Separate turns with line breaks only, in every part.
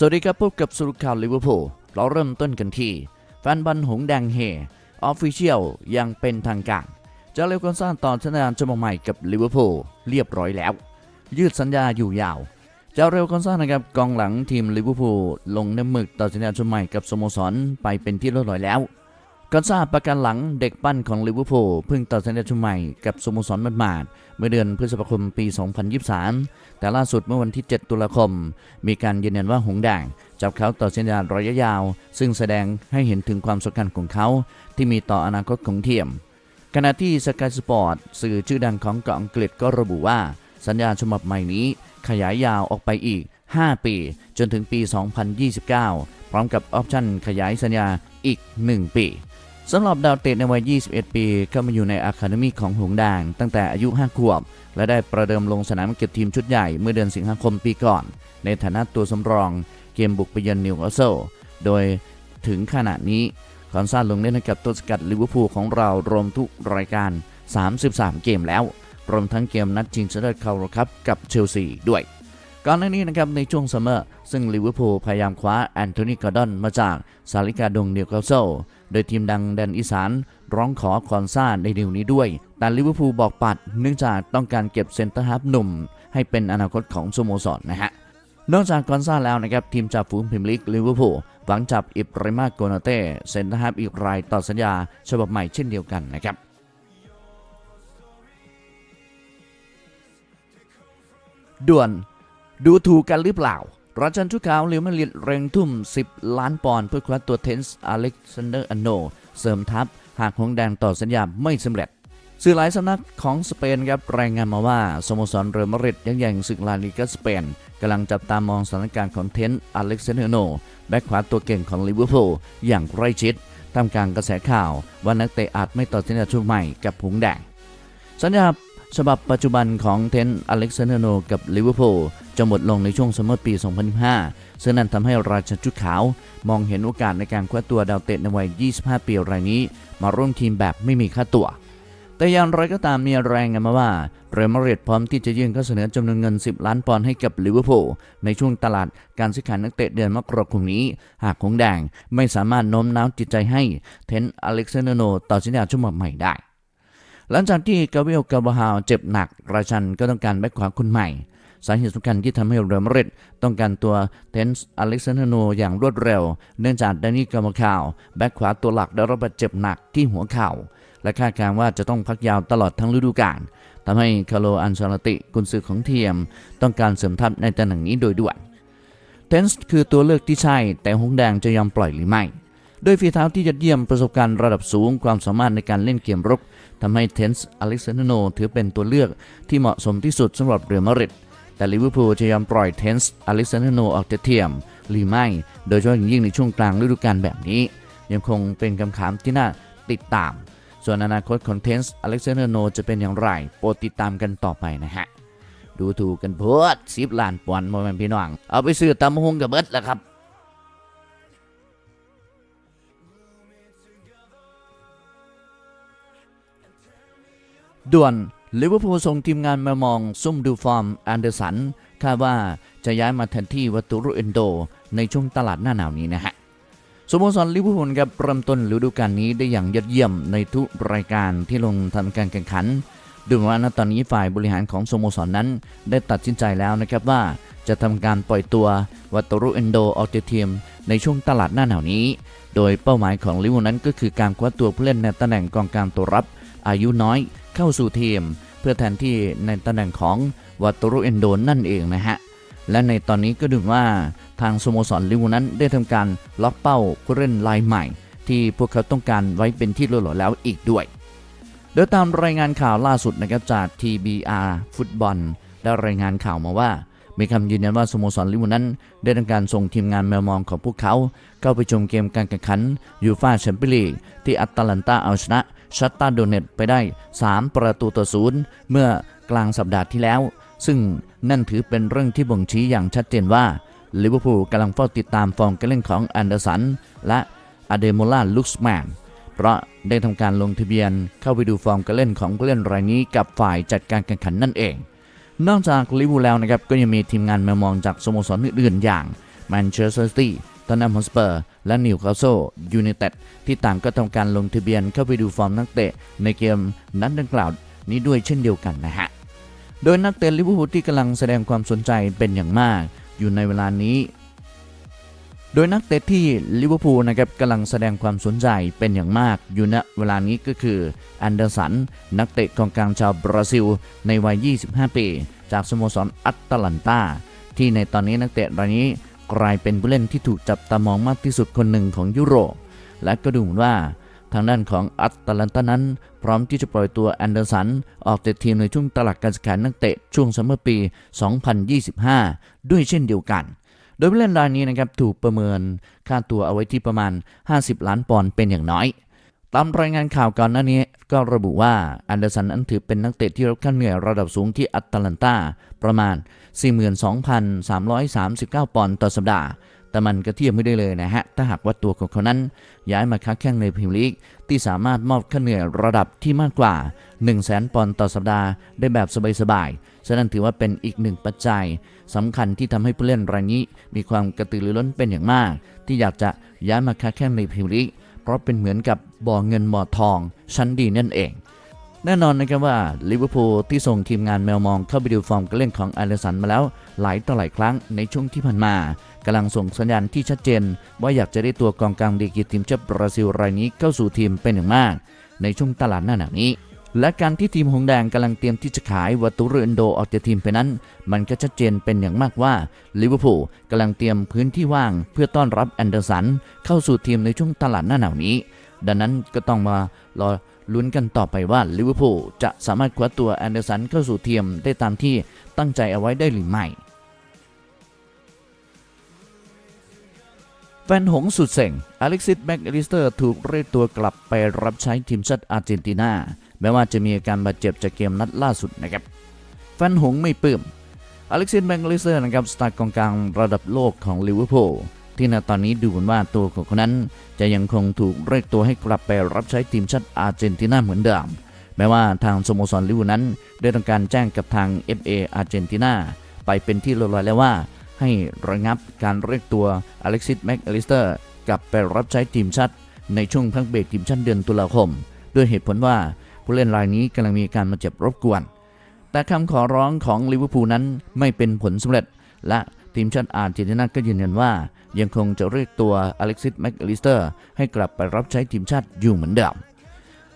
สวัสดีครับพบกับสรุรข่าวลิเวอร์พูลเราเริ่มต้นกันที่แฟนบอลหงแดงเฮออฟฟิเชียลยังเป็นทางการเจะเลวกอนซ่นต่อสัญญาฉบังใหม่กับลิเวอร์พูลเรียบร้อยแล้ว ยืดสัญญาอยู่ยาวเจ้าเร็วกอนซ่านะครับกองหลังทีมลิเวอร์พูลลงน้ำหมึกต่อสัญญาฉบับใหม่กับสโมสรไปเป็นที่เรียบร้อยแล้ว กอนซ่าประกันหลังเด็กปั้นของลิเวอร์พูลเพิ่งต่อสัญญาฉบับใหม่กับสโมสรหมาดเมื่อเดือนพฤษภาคมปี 2023 แต่ล่าสุดเมื่อวันที่ 7 ตุลาคม มีการยืนยันว่าหงแดงจับเขาต่อสัญญาระยะยาว ซึ่งแสดงให้เห็นถึงความสำคัญของเขา ที่มีต่ออนาคตของทีมขณะที่สกายสปอร์ตสื่อชื่อดังของเกาะอังกฤษก็ระบุว่า สัญญาฉบับใหม่นี้ ขยายยาวออกไปอีก 5 ปี จนถึงปี 2029 พร้อมกับออปชั่นขยายสัญญาอีก 1 ปี สำหรับดาวเตะในวัย 21 ปีเข้ามาอยู่ในอะคาเดมีของหงส์แดงตั้งแต่อายุ 5 ขวบ และได้ประเดิมลงสนามเก็บทีมชุดใหญ่เมื่อเดือนสิงหาคมปีก่อน ในฐานะตัวสำรองเกมบุกไปเยือนนิวคาสเซิลโดยถึงขณะนี้คอนซาลงเล่นให้กับตัวสกัดลิเวอร์พูลของเรารวมทุกรายการ 33 เกมแล้ว รวมทั้งเกมนัดชิงชนะเลิศคาร์คัพกับเชลซีด้วย ก่อนหน้านี้นะครับในช่วงซัมเมอร์ซึ่งลิเวอร์พูลพยายามคว้าแอนโทนีกอร์ดอนมาจากซาลิกาดงนิวคาสเซิล โดยทีมดังแดนอีสานร้องขอคอนซ่าในดีลนี้ด้วย แต่ลิเวอร์พูลบอกปัด เนื่องจากต้องการเก็บเซนเตอร์ฮาฟหนุ่ม ให้เป็นอนาคตของสโมสรนนะฮะ นอกจากคอนซ่าแล้วนะครับ ทีมจากฝูงพรีเมียร์ลีกลิเวอร์พูลหวังจับอิบราฮิมาโกนาเต้เซนเตอร์ฮาล์ฟอีกรายต่อสัญญาฉบับใหม่เช่นเดียวกันนะครับด่วน ดูถูกกันหรือเปล่า ราชันชุดขาวเรียวมาดริดเร่งทุ่ม 10 ล้านปอนด์เพื่อคว้าตัวเทนส์อเล็กซานเดอร์อันโน เสริมทัพ หากหงแดงต่อสัญญาไม่สำเร็จ สื่อหลายสำนักของสเปนครับรายงานมาว่าสโมสรเรอัลมาดริดยังแย่งศึกลาลิกาสเปนกำลังจับตามองสถานการณ์ของเทนส์อเล็กซานเดอร์อันโนแบ็คขวาตัวเก่งของลิเวอร์พูลอย่างใกล้ชิดท่ามกลางกระแสข่าวว่านักเตะอาจไม่ต่อสัญญาชุดใหม่กับหงแดงสัญญาฉบับปัจจุบันของเทนอเล็กซานเดอร์โนกับลิเวอร์พูล จะหมดลงในช่วงซัมเมอร์ปี 2025ซึ่งนั่นทำให้ราชชุดขาว มองเห็นโอกาสในการคว้าตัวดาวเตะในวัย 25 ปีรายนี้ มาร่วมทีมแบบไม่มีค่าตัว แต่อย่างไรก็ตามมีแรายงานมาว่า เรอัลมาดริดพร้อมที่จะยื่นข้อเสนอจำนวนเงิน 10 ล้านปอนด์ให้กับลิเวอร์พูลในช่วงตลาดการซื้อขายนักเตะเดือนมกราคมนี้ หากคงแดงไม่สามารถโน้มน้าวจิตใจให้เทนอเล็กซานโนต่อสัญญาชั่วโมงใหม่ได้หลังจากที่กาเวลกาบาฮาวเจ็บหนัก ราชันก็ต้องการแบ็คขวาคนใหม่ สาเหตุสำคัญที่ทำให้เรอัลมาดริดต้องการตัวเทนส์อเล็กซานเดอร์โนอย่างรวดเร็ว เนื่องจากแดานี่กามาคาวแบ็คขวาตัวหลักได้รับบาดเจ็บหนักที่หัวเข่า และคาดการณ์ว่าจะต้องพักยาวตลอดทั้งฤดูกาลทำให้คาร์โลอันเชลติกุนซือของเทียม ต้องการเสริมทัพในตำแหน่งนี้โดยด่วนเทนส์คือตัวเลือกที่ใช่ แต่หงแดงจะยอมปล่อยหรือไม่ด้วยฝีเท้าที่ยอดเยี่ยมประสบการณ์ระดับสูงความสามารถในการเล่นเกมรุกทำให้เทนส์อเล็กซานเดอร์โนถือเป็นตัวเลือกที่เหมาะสมที่สุดสำหรับเรอัลมาดริด แต่ลิเวอร์พูลจะยอมปล่อยเทนส์อเล็กซานเดอร์โนออกจากทียมหรือไม่ โดยเฉพาะอย่างยิ่งในช่วงกลางฤดูกาลแบบนี้ ยังคงเป็นคำถามที่น่าติดตาม ส่วนอนาคตของเทนส์อเล็กซานเดอร์โนจะเป็นอย่างไร โปรดติดตามกันต่อไปนะฮะ ดูถูกกันโพดสิบล้านปอนด์โมเมนพี่น้อง เอาไปซื้อตำบักหงกับเบิดแล้วครับด่วน ลิเวอร์พูลส่งทีมงานมามองซุ่มดูฟอร์มแอนเดอร์สันคาดว่าจะย้ายมาแทนที่วัตตุรุเอนโด ในช่วงตลาดหน้าหนาวนี้นะฮะสโมสรลิเวอร์พูลครับเริ่มต้นฤดูกาลนี้ได้อย่างยอดเยี่ยมในทุกรายการที่ลงทำการแข่งขัน ดูเหมือนว่าณตอนนี้ฝ่ายบริหารของสโมสรนนั้น ได้ตัดสินใจแล้วนะครับว่าจะทำการปล่อยตัววัตรุเอนโดออกจากทีมในช่วงตลาดหน้าหนาวนี้ โดยเป้าหมายของลิเวอร์พูลนั้นก็คือการคว้าตัวผู้เล่นในตำแหน่งกองกลางตัวรับ อายุน้อยเข้าสู่ทีม เพื่อแทนที่ในตำแหน่งของวัตรุเอนโดนนั่นเองนะฮะ และในตอนนี้ก็ดูว่าทางสโมสรลิวนั้นได้ทำการล็อกเป้าผู้เล่นรายใหม่ ที่พวกเขาต้องการไว้เป็นที่เรียบร้อแล้วอีกด้วย โดยตามรายงานข่าวล่าสุดนะครับจาก TBR ฟุตบอลได้รายงานข่าวมาว่ามีคำยืนยันว่าสโมสรลิเวอร์พูลนั้น ได้ทำการส่งทีมงานแมวมองของพวกเขา เข้าไปชมเกมการแข่งขันยูฟ่าแชมเปี้ยนลีกที่อัตแลนตาเอาชนะ ชัตตาโดเนตไปได้ 3 ประตูต่อศูนย์เมื่อกลางสัปดาห์ที่แล้ว ซึ่งนั่นถือเป็นเรื่องที่บ่งชี้อย่างชัดเจนว่าลิเวอร์พูลกำลังเฝ้าติดตามฟอร์มการเล่นของแอนเดอร์สัน และอเดโมล่าลุกส์แมนเพราะได้ทำการลงทะเบียนเข้าไปดูฟอร์มการเล่นของผู้เล่นรายนี้กับฝ่ายจัดการแข่งขันนั่นเอง นอกจากลิเวอร์พูลแล้วนะครับก็ยังมีทีมงานมามองจากสโมสรอื่นๆอย่างแมนเชสเตอร์ซิตี้ ตอนนัมฮอสเปอร์ และนิวคาสเซิลยูไนเต็ดที่ต่างก็ทำการลงทะเบียนเข้าไปดูฟอร์มนักเตะในเกมนัดดังกล่าวนี้ด้วยเช่นเดียวกันนะฮะ โดยนักเตะลิเวอร์พูลที่กำลังแสดงความสนใจเป็นอย่างมากอยู่ในเวลานี้ โดยนักเตะที่ลิเวอร์พูลนะครับกำลังแสดงความสนใจเป็นอย่างมากอยู่ณเวลานี้ก็คือแอนเดอร์สันนักเตะกองกลางชาวบราซิล ในวัย 25 ปี จากสโมสรอัตแลนตาที่ในตอนนี้นักเตะรายนี้ กลายเป็นผู้เล่นที่ถูกจับตามองมากที่สุดคนหนึ่งของยุโรป และก็ดูเหมือนว่าทางด้านของอัตแลนตานั้น พร้อมที่จะปล่อยตัวแอนเดอร์สัน ออกจากทีมในช่วงตลาดการซื้อขายนักเตะช่วงซัมเมอร์ปี 2025 ด้วยเช่นเดียวกัน โดยผู้เล่นรายนี้นะครับถูกประเมินค่าตัวเอาไว้ที่ประมาณ 50 ล้านปอนด์เป็นอย่างน้อย ตามรายงานข่าวก่อนหน้านี้ก็ระบุว่าแอนเดอร์สันนั้นถือเป็นนักเตะที่รับค่าเหนื่อยระดับสูงที่อัตแลนตาประมาณ 42,339 ปอนด์ต่อสัปดาห์ แต่มันก็เทียบไม่ได้เลยนะฮะ ถ้าหากว่าตัวของเขานั้น ย้ายมาค้าแข่งในพรีเมียร์ลีก ที่สามารถมอบค่าเหนื่อยระดับที่มากกว่า 1 0 0 0 0แปอนด์ต่อสัปดาห์ได้แบบสบายๆฉะนั้นถือว่าเป็นอีกหนึ่งปัจจัยสำคัญที่ทำให้ผู้เล่นรายนี้ มีความกระตือรือร้นเป็นอย่างมาก ที่อยากจะย้ายมาค้าแข่งในพรีเมียร์ลีก ราะเป็นเหมือนกับบ่อเงินบ่อทองชั้นดีนั่นเอง แน่นอนนะครับว่าลิเวอร์พูลที่ส่งทีมงานแมวมองเข้าไปดูฟอร์มการเล่นของอาร์เรสันมาแล้วหลายต่อหลายครั้งในช่วงที่ผ่านมากำลังส่งสัญญาณที่ชัดเจน ว่าอยากจะได้ตัวกองกลางดีกีทีมชาติบราซิลรายนี้เข้าสู่ทีมเป็นอย่างมาก ในช่วงตลาดหน้าหนาวนี้ และการที่ทีมหงแดงกำลังเตรียมที่จะขายวัตุเรนโดออกจากทีมไปนั้น มันก็ชัดเจนเป็นอย่างมากว่าลิเวอร์พูลกำลังเตรียมพื้นที่ว่างเพื่อต้อนรับแอนเดอร์สันเข้าสู่ทีมในช่วงตลาดหน้าหนาวนี้ ดังนั้นก็ต้องมารอลุ้นกันต่อไปว่าลิเวอร์พูลจะสามารถคว้าตัวแอนเดอร์สันเข้าสู่ทีมได้ตามที่ตั้งใจเอาไว้ได้หรือไม่แฟนหงส์สุดเซ็งอเล็กซิสแม็กอลิสเตอร์ถูกเรียกตัวกลับไปรับใช้ทีมชาติอาร์เจนตินา แม้ว่าจะมีอาการบาดเจ็บจากเกมนัดล่าสุดนะครับแฟนหงไม่ปลื้มอเล็กซิสแม็กอลิสเตอร์นะครับสตาร์กองกลางระดับโลกของลิเวอร์พูลที่ณตอนนี้ดูเหมือนว่าตัวของเขานั้น จะยังคงถูกเรียกตัวให้กลับไปรับใช้ทีมชาติอาร์เจนตินาเหมือนเดิมแม้ว่าทางสโมสรลิเวอร์นั้น ได้ทำการแจ้งกับทาง FA อาร์เจนตินาไปเป็นที่เรียบร้อยแล้วว่า ให้ระงับการเรียกตัวอเล็กซิสแม็กอลิสเตอร์กลับไปรับใช้ทีมชาติในช่วงพักเบรกทีมชาติเดือนตุลาคม ด้วยเหตุผลว่า ผู้เล่นรายนี้กำลังมีการมาเจ็บรบกวน แต่คำขอร้องของลิเวอร์พูลนั้นไม่เป็นผลสำเร็จ และทีมชาติอาร์เจนตินาก็ยืนยันว่า ยังคงจะเรียกตัวอเล็กซิสแม็กลิสเตอร์ให้กลับไปรับใช้ทีมชาติอยู่เหมือนเดิม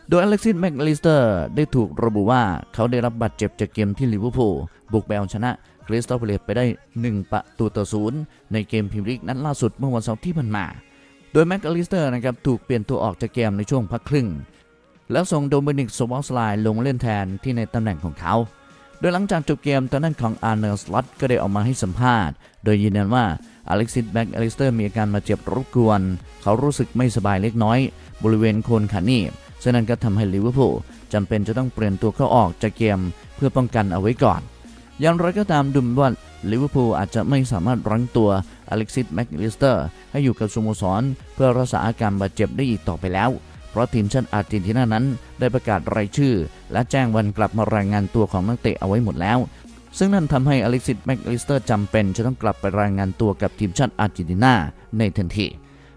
โดยอเล็กซิสแม็กลิสเตอร์ได้ถูกระบุว่าเขาได้รับบาดเจ็บจากเกมที่ลิเวอร์พูลบุกไปเอาชนะคริสตัลพลตไปได้ 1 ประตูต่อศูนย์ในเกมพรีเมียร์ลีกนัดล่าสุดเมื่อวันเสาร์ที่ผ่านมา โดยแม็กลิสเตอร์นะครับถูกเปลี่ยนตัวออกจากเกมในช่วงพักครึ่ง แล้วส่งโดมินิกโซบอสไลน์ลงเล่นแทนที่ในตำแหน่งของเขา โดยหลังจากจบเกมตอนนั้นของอาร์เนลสลอตก็ได้ออกมาให้สัมภาษณ์ โดยยืนยันว่าอเล็กซิสแบ็กอลิสเตอร์มีอาการมาเจ็บรบกวน เขารู้สึกไม่สบายเล็กน้อย บริเวณโคนขาหนีบฉะนั้นก็ทำให้ลิเวอร์พูลจำเป็นจะต้องเปลี่ยนตัวเขาออกจากเกมเพื่อป้องกันเอาไว้ก่อนอย่างไรก็ตามดูเหมือนว่าลิเวอร์พูลอาจจะไม่สามารถรั้งตัวอเล็กซิสแม็กอลิสเตอร์ให้อยู่กับสโมสร เพื่อรักษาอาการบาดเจ็บได้อีกต่อไปแล้ว เพราะทีมชาติอาร์เจนตินานั้น ได้ประกาศรายชื่อ และแจ้งวันกลับมารายงานตัวของนักเตะเอาไว้หมดแล้ว ซึ่งนั่นทำให้อเล็กซิสแม็กลิสเตอร์จำเป็นจะต้องกลับไปรายงานตัวกับทีมชาติอาร์เจนตินาในทันที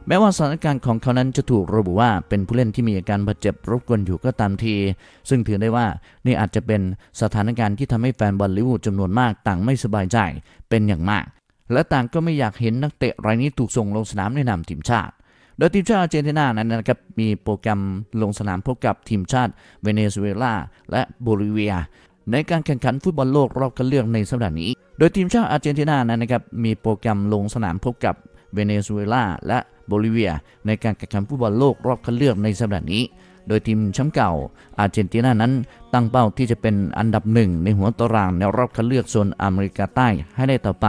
แม้ว่าสถานการณ์ของเขานั้นจะถูกระบุว่าเป็นผู้เล่นที่มีอาการบาดเจ็บรบกวนอยู่ก็ตามที ซึ่งถือได้ว่านี่อาจจะเป็นสถานการณ์ที่ทำให้แฟนบอลลิเวอร์พูลจำนวนมากต่างไม่สบายใจเป็นอย่างมาก และต่างก็ไม่อยากเห็นนักเตะรายนี้ถูกส่งลงสนามในนามทีมชาติ โดยทีมชาติอาร์เจนตินานั้นนะครับมีโปรแกรมลงสนามพบกับทีมชาติเวเนซุเอลาและโบลิเวีย ในการแข่งขันฟุตบอลโลกรอบคัดเลือกในสัปดาห์นี้ โดยทีมชาติอาร์เจนตินานั้นนะครับมีโปรแกรมลงสนามพบกับเวเนซุเอลาและโบลิเวีย ในการแข่งขันฟุตบอลโลกรอบคัดเลือกในสัปดาห์นี้ โดยทีมแชมป์เก่าอาร์เจนตินานั้น ตั้งเป้าที่จะเป็นอันดับหนึ่งในหัวตารางในรอบคัดเลือกโซนอเมริกาใต้ให้ได้ต่อไป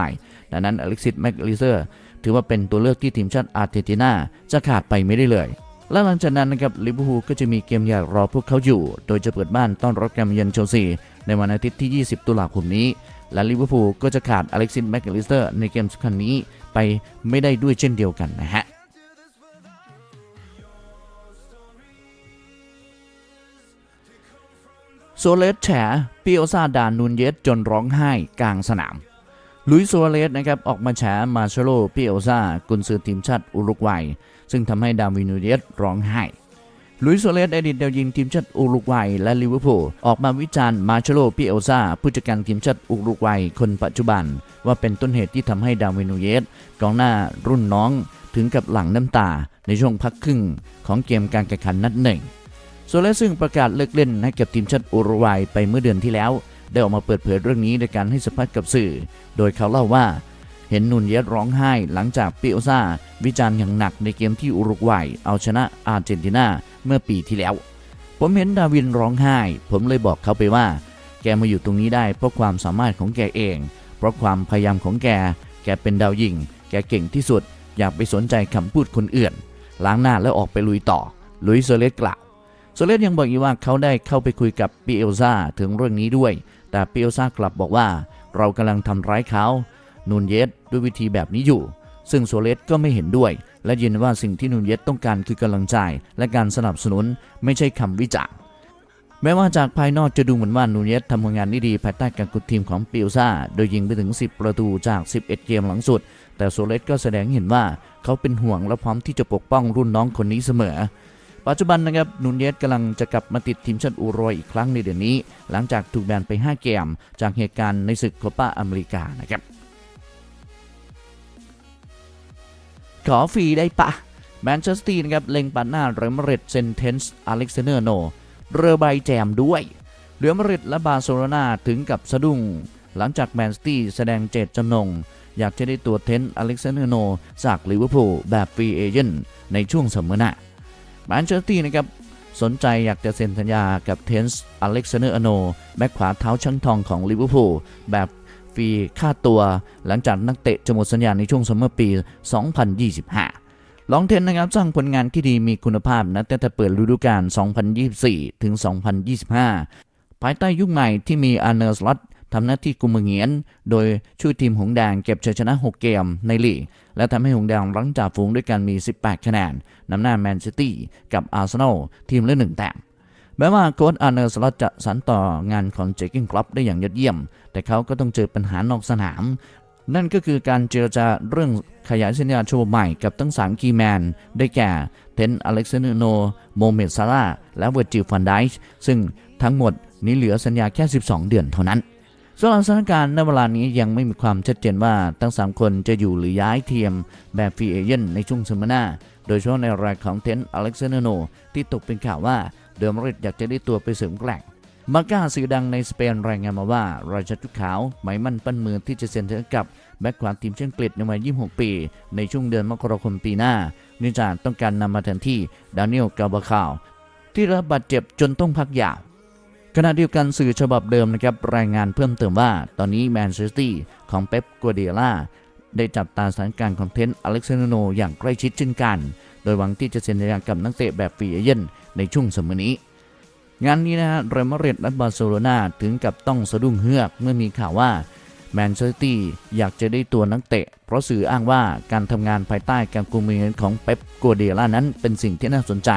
ดังนั้นอเล็กซิสแมกลิเซอร์ ถือว่าเป็นตัวเลือกที่ทีมชาติอาร์เจนตินาจะขาดไปไม่ได้เลยและหลังจากนั้นนะครับลิเวอร์พูลก็จะมีเกมใหญ่รอพวกเขาอยู่ โดยจะเปิดบ้านต้อนรับแกมเยือนเชลซีในวันอาทิตย์ที่ 20 ตุลาคมนี้ และลิเวอร์พูลก็จะขาดอเล็กซิสแม็กลิสเตอร์ในเกมสำคัญนี้ไปไม่ได้ด้วยเช่นเดียวกันนะฮะโซเลสแฉปิโอซาดานูนเยสจนร้องไห้กลางสนาม ลุยส์ซัวเรสนะครับออกมาแฉมาเชโลปิเอลซากุนซือทีมชาติอุรุกวัย ซึ่งทำให้ดาวินูเยสร้องไห้ลุยส์ซัวเรสอดีตดาวยิงทีมชาติอุรุกวัยและลิเวอร์พูลออกมาวิจารณ์มาเชโลปิเอลซาผู้จัดการทีมชาติอุรุกวัยคนปัจจุบัน ว่าเป็นต้นเหตุที่ทำให้ดาวินูเยสกองหน้ารุ่นน้องถึงกับหลั่งน้ำตาในช่วงพักครึ่งของเกมการแข่งขันนัดหนึ่งโซเลสซึ่งประกาศเลิกเล่นให้กับทีมชาติอุรุกวัยไปเมื่อเดือนที่แล้ว ได้ออกมาเปิดเผยเรื่องนี้ในการให้สัมภาษณ์กับสื่อ โดยเขาเล่าว่าเห็นนุนเยสร้องไห้หลังจากปิโอซาวิจารณ์อย่างหนักในเกมที่อุรุกวัยเอาชนะอาร์เจนตินาเมื่อปีที่แล้ว ผมเห็นดาวินร้องไห้ ผมเลยบอกเขาไปว่า แกมาอยู่ตรงนี้ได้เพราะความสามารถของแกเอง เพราะความพยายามของแก แกเป็นดาวยิง แกเก่งที่สุด อย่าไปสนใจคำพูดคนอื่น ล้างหน้าแล้วออกไปลุยต่อ ลุยโซเลสกล่าวโซเลสยังบอกอีกว่าเขาได้เข้าไปคุยกับปิเอลซาถึงเรื่องนี้ด้วย แต่ปิเอซากลับบอกว่าเรากำลังทำร้ายเขานูนเยสด้วยวิธีแบบนี้อยู่ ซึ่งโซเลสก็ไม่เห็นด้วย และยืนว่าสิ่งที่นูนเยสต้องการคือกำลังใจและการสนับสนุนไม่ใช่คำวิจารณ์แม้ว่าจากภายนอกจะดูเหมือนว่านูนเยสทำผลงานได้ดีภายใต้การกุดทีมของปิเอซาโดยยิงไปถึง 10 ประตูจาก 11 เกมหลังสุด แต่โซเลสก็แสดงเห็นว่าเขาเป็นห่วงและพร้อมที่จะปกป้องรุ่นน้องคนนี้เสมอ ปัจจุบันนะครับนูนเยสกำลังจะกลับมาติดทีมชาติอุรุกวัยอีกครั้งในเดือนนี้ หลังจากถูกแบนไป 5 เกม จากเหตุการณ์ในศึกโคปาอเมริกานะครับขอฟรีได้ปะแมนเชสเตอร์นะครับเล็งปัดหน้าเรอัลมาดริดเซนเทนส์อเล็กซานเดอร์โนเรือใบแจมด้วยเรอัลมาดริดและบาร์เซโลนาถึงกับสะดุ้งหลังจากแมนซิตี้แสดงเจตจำนง อยากจะได้ตัวเทนต์อเล็กซานเดอร์โนจากลิเวอร์พูลแบบฟรีเอเจนต์ในช่วงเสมอหน้า แมนเชสเตอร์นะครับสนใจอยากจะเซ็นสัญญากับเทนส์อเล็กซานเดอร์อโนแบ็คขวาเท้าช่างทองของลิเวอร์พูลแบบฟรีค่าตัวหลังจากนักเตะจะหมดสัญญาในช่วงซัมเมอร์ปี 2025 ลองเทนนะครับสร้างผลงานที่ดีมีคุณภาพนะตั้งแต่เปิดฤดูกาล 2024 ถึง 2025 ภายใต้ยุคใหม่ที่มีอาร์เนอร์สล็อต ทำหน้าที่กุมมือเงียน โดยช่วยทีมหงแดงเก็บชัยชนะ 6 เกมในลีก และทำให้หงแดงรั้งจ่าฝูงด้วยกันมี 18 คะแนนนำหน้าแมนซิตี้กับอาร์เซนอลทีมละหนึ่งแต้มแม้ว่าโค้ชอาร์เนอร์สล็อตจะสานต่องานของเจคิงคลับได้อย่างยอดเยี่ยม แต่เขาก็ต้องเจอปัญหานอกสนาม นั่นก็คือการเจรจาเรื่องขยายสัญญาโชว์ใหม่กับทั้ง3คีแมน ได้แก่ เทนอเล็กซานเดร์โน โมเมดซาร่าและเวอร์จิลฟันไดช์ซึ่งทั้งหมดนี้เหลือสัญญาแค่ 12 เดือนเท่านั้น สำหรับสถานการณ์ในเวลานี้ยังไม่มีความชัดเจนว่าทั้ง 3 คนจะอยู่หรือย้ายทีมแบบฟรีเอเจนในช่วงซัมเมอร์หน้าโดยเฉพาะในรายของเทนอเล็กซานเดร์โน ที่ตกเป็นข่าวว่าเดอร์มริดอยากจะได้ตัวไปเสริมแกร่งมาก้าสื่อดังในสเปนรายงานมาว่า ราชาจุขาวหมายมั่นปั้นมือที่จะเซ็นสัญญากับแบ็คขวาทีมเชียงกฤษในวัย 26 ปี ในช่วงเดือนมกราคมปีหน้าเนื่องจากต้องการนำมาแทนที่ดานิเอลกาบาคาวที่รับบาดเจ็บจนต้องพักยาว ขณะเดียวกันสื่อฉบับเดิมนะครับรายงานเพิ่มเติมว่า ตอนนี้แมนเชสเตอร์ของเป๊ปกัวเดียล่าได้จับตาสถานการณ์ของเทนต์อเล็กซานเดอร์โนอย่างใกล้ชิดเช่นกัน โดยหวังที่จะเซ็นสัญญากับนักเตะแบบฟรีเอเจนในช่วงสมัยนี้ งานนี้นะฮะเรอัลมาดริดและบาร์เซโลนาถึงกับต้องสะดุ้งเฮือกเมื่อมีข่าวว่าแมนเชสเตอร์อยากจะได้ตัวนักเตะ เพราะสื่ออ้างว่าการทำงานภายใต้การกุมมือของเป๊ปกัวเดียล่านั้นเป็นสิ่งที่น่าสนใจ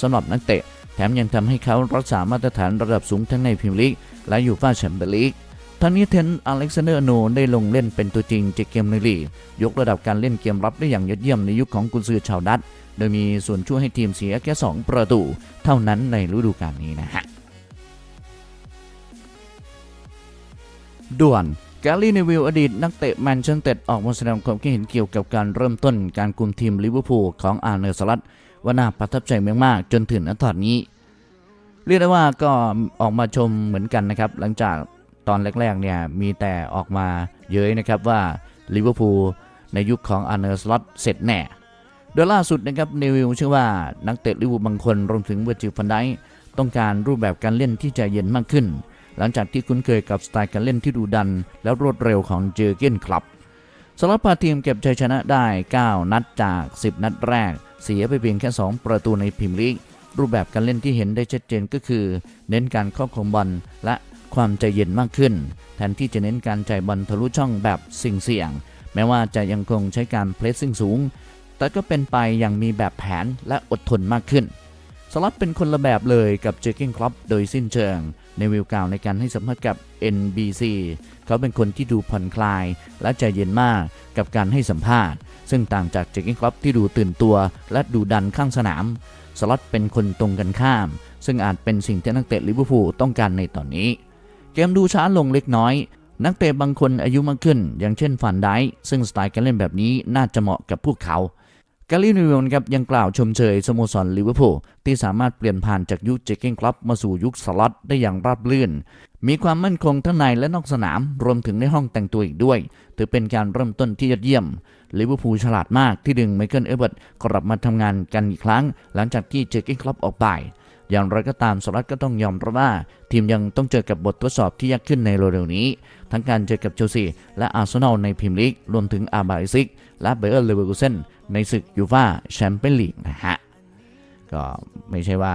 สำหรับนักเตะ แถมยังทำให้เขารักษามาตรฐานระดับสูงทั้งในพรีเมียร์ลีกและยูฟ่าแชมเปี้ยนลีกทั้งนี้เทนอเล็กซานเดอร์โนได้ลงเล่นเป็นตัวจริงจากเกมในลีกยกระดับการเล่นเกมรับได้อย่างยอดเยี่ยมในยุคของกุนซือชาวดัตโดยมีส่วนช่วยให้ทีมเสียแค่ 2 ประตู เท่านั้นในฤดูกาลนี้นะฮะด่วนแกลลี่เนวิลอดีตนักเตะแมนเชสเตอร์ออกมาแสดงความคิดเห็นเกี่ยวกับการเริ่มต้นการคุมทีมลิเวอร์พูลของอาร์เนอร์สลัด ว่าน่าประทับใจมากๆจนถึงณตอนนี้ เรียกได้ว่าก็ออกมาชมเหมือนกันนะครับ หลังจากตอนแรกๆเนี่ยมีแต่ออกมาเย้ยนะครับว่าลิเวอร์พูลในยุคของอาร์เนอร์สล็อตเสร็จแน่โดยล่าสุดนะครับเนวิลเชื่อว่านักเตะลิเวอร์พูลบางคนรวมถึงเวอร์จิลฟันไดต้องการรูปแบบการเล่นที่ใจเย็นมากขึ้น หลังจากที่คุ้นเคยกับสไตล์การเล่นที่ดุดัน และรวดเร็วของเจอเกนคลับสำหรับพาทีมเก็บชัยชนะได้ 9 นัดจาก 10 นัดแรก เสียไปเพียงแค่ 2 ประตูในพรีเมียร์ลีก รูปแบบการเล่นที่เห็นได้ชัดเจนก็คือ เน้นการครอบครองบอลและความใจเย็นมากขึ้น แทนที่จะเน้นการจ่ายบอลทะลุช่องแบบสิ่งเสี่ยง แม้ว่าจะยังคงใช้การเพรสซิ่งสูง แต่ก็เป็นไปอย่างมีแบบแผนและอดทนมากขึ้นสล็อตเป็นคนละแบบเลยกับเจอร์เกนครอปโดยสิ้นเชิง ในวิวกล่าวในการให้สัมภาษณ์กับ NBC เขาเป็นคนที่ดูผ่อนคลายและใจเย็นมากกับการให้สัมภาษณ์ ซึ่งต่างจากเจอร์เกนครอปที่ดูตื่นตัว และดูดันข้างสนาม สล็อตเป็นคนตรงกันข้าม ซึ่งอาจเป็นสิ่งที่นักเตะลิเวอร์พูลต้องการในตอนนี้ เกมดูช้าลงเล็กน้อย นักเตะบางคนอายุมากขึ้น อย่างเช่นฟันไดค์ซึ่งสไตล์การเล่นแบบนี้น่าจะเหมาะกับพวกเขากาลินิวลครับยังกล่าวชมเชยสโมสรลิเวอร์พูลที่สามารถเปลี่ยนผ่านจากยุคเจเก้นคลับมาสู่ยุคสล็อตได้อย่างราบรื่น มีความมั่นคงทั้งในและนอกสนาม รวมถึงในห้องแต่งตัวอีกด้วย ถือเป็นการเริ่มต้นที่ยอดเยี่ยม ลิเวอร์พูลฉลาดมากที่ดึงไมเคิลเอเบิร์ตกลับมาทำงานกันอีกครั้ง หลังจากที่เจเก้นคลับออกไป อย่างไรก็ตามสล็อตก็ต้องยอมรับว่า ทีมยังต้องเจอกับบททดสอบที่ยากขึ้นในเร็วๆนี้ ทั้งการเจอกับเชลซีและอาร์เซนอลในพรีเมียร์ลีกรวมถึงอาร์บาอิซิกและเบอร์เลเวอร์กูเซนในศึกยูฟ่าแชมเปี้ยนลีกนะฮะก็ไม่ใช่ว่า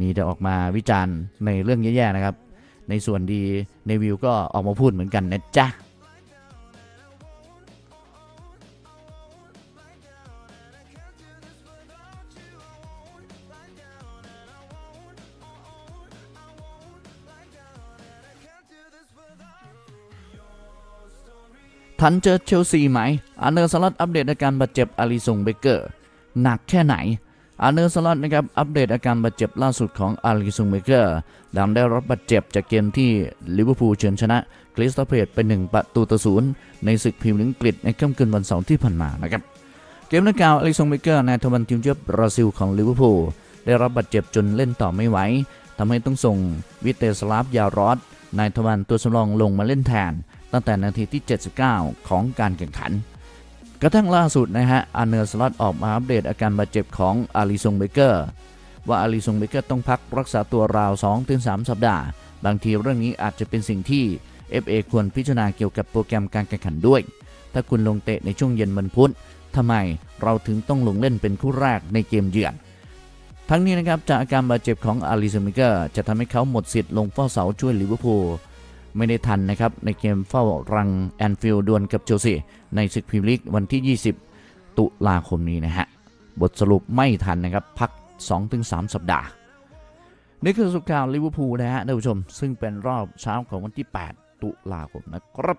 มีแต่ออกมาวิจารณ์ในเรื่องแย่ๆนะครับ ในส่วนดีในวิวก็ออกมาพูดเหมือนกันนะจ๊ะ ทันเจอเชลซีไหมอาร์เนอร์สล็อตอัปเดตอาการบาดเจ็บอาริซงเบเกอร์หนักแค่ไหนอาร์เนอร์สล็อตนะครับอัปเดตอาการบาดเจ็บล่าสุดของอาริซงเบเกอร์หลังได้รับบาดเจ็บจากเกมที่ลิเวอร์พูลเฉือนชนะคริสตัลเพลตไป1ประตูต่อศูนย์ในศึกพรีเมียร์ลีกอังกฤษในค่ำคืนวันเสาร์ที่ผ่านมานะครับเกมนักกล่าวอาริซงเบเกอร์นายทวันทีมเยือบราซิลของลิเวอร์พูลได้รับบาดเจ็บจนเล่นต่อไม่ไหวทำให้ต้องส่งวิเตสลาฟยารอดนายทวันตัวสำรองลงมาเล่นแทน ตั้งแต่นาทีที่ 79 ของการแข่งขัน กระทั่งล่าสุดนะฮะอาร์เนอร์สล็อตออกมาอัปเดตอาการบาดเจ็บของอาริซงเบเกอร์ว่าอาริซงเบเกอร์ต้องพักรักษาตัวราว 2-3 สัปดาห์ บางทีเรื่องนี้อาจจะเป็นสิ่งที่ FA ควรพิจารณาเกี่ยวกับโปรแกรมการแข่งขันด้วย ถ้าคุณลงเตะในช่วงเย็นวันพุธทำไมเราถึงต้องลงเล่นเป็นคู่แรกในเกมเยือน ทั้งนี้นะครับจากอาการบาดเจ็บของอาริซงเบเกอร์จะทำให้เขาหมดสิทธิ์ลงเฝ้าเสาช่วยลิเวอร์พูล ไม่ได้ทันนะครับ ในเกมเฝ้ารังแอนฟิลด์ดวลกับเชลซีในศึกพรีเมียร์ลีกวันที่ 20 ตุลาคมนี้นะฮะ บทสรุปไม่ทันนะครับ พัก 2-3 สัปดาห์ นี่คือสุข่าวลิเวอร์พูลนะฮะท่านผู้ชม ซึ่งเป็นรอบเช้าของวันที่ 8 ตุลาคมนะครับ